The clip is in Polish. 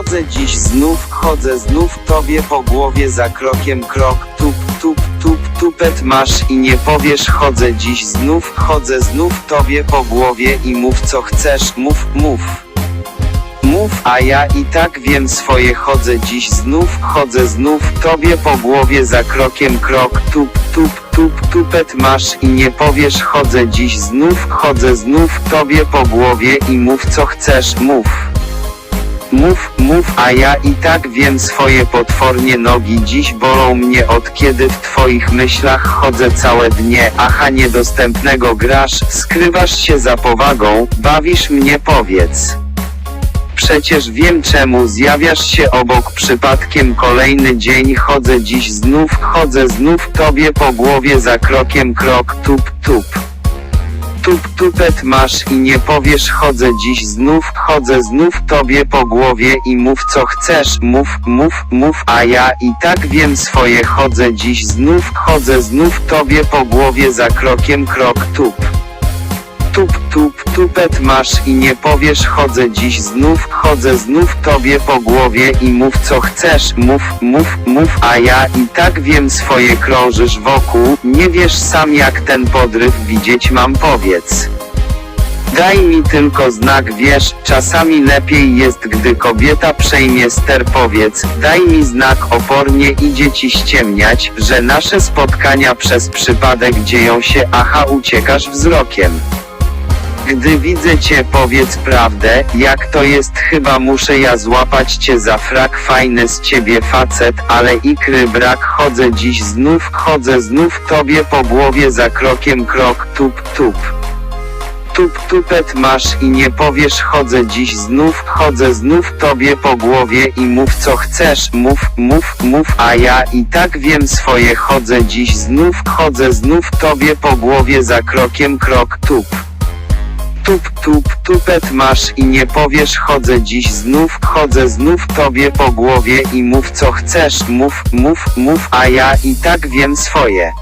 chodzę dziś znów, chodzę znów tobie po głowie za krokiem krok, tup, tup, tup, tupet masz i nie powiesz chodzę dziś znów, chodzę znów tobie po głowie i mów co chcesz, mów, mów. Mów, a ja i tak wiem swoje chodzę dziś znów, chodzę znów tobie po głowie za krokiem krok, tup, tup, tup, tupet masz i nie powiesz chodzę dziś znów, chodzę znów tobie po głowie i mów co chcesz, mów. Mów, mów, a ja i tak wiem swoje potwornie nogi dziś bolą mnie od kiedy w twoich myślach chodzę całe dnie, aha niedostępnego grasz, skrywasz się za powagą, bawisz mnie powiedz. Przecież wiem czemu zjawiasz się obok przypadkiem kolejny dzień chodzę dziś znów, chodzę znów tobie po głowie za krokiem krok, tup, tup. Tup tupet masz i nie powiesz chodzę dziś znów, chodzę znów tobie po głowie i mów co chcesz, mów, mów, mów, a ja i tak wiem swoje chodzę dziś znów, chodzę znów tobie po głowie za krokiem krok, tup. Tup, tup, tupet masz i nie powiesz chodzę dziś znów, chodzę znów tobie po głowie i mów co chcesz, mów, mów, mów, a ja i tak wiem swoje krążysz wokół, nie wiesz sam jak ten podryw widzieć mam powiedz. Daj mi tylko znak wiesz, czasami lepiej jest gdy kobieta przejmie ster powiedz, daj mi znak opornie idzie ci ściemniać, że nasze spotkania przez przypadek dzieją się aha uciekasz wzrokiem. Gdy widzę cię powiedz prawdę, jak to jest chyba muszę ja złapać cię za frak. Fajny z ciebie facet, ale ikry brak. Chodzę dziś znów, chodzę znów tobie po głowie za krokiem. Krok, tup tup. Tup tupet masz i nie powiesz chodzę dziś znów, chodzę znów tobie po głowie i mów co chcesz, mów, mów, mów, a ja i tak wiem swoje. Chodzę dziś znów, chodzę znów tobie po głowie za krokiem. Krok, tup. Tup, tup, tupet masz i nie powiesz chodzę dziś znów, chodzę znów tobie po głowie i mów co chcesz, mów, mów, mów, a ja i tak wiem swoje.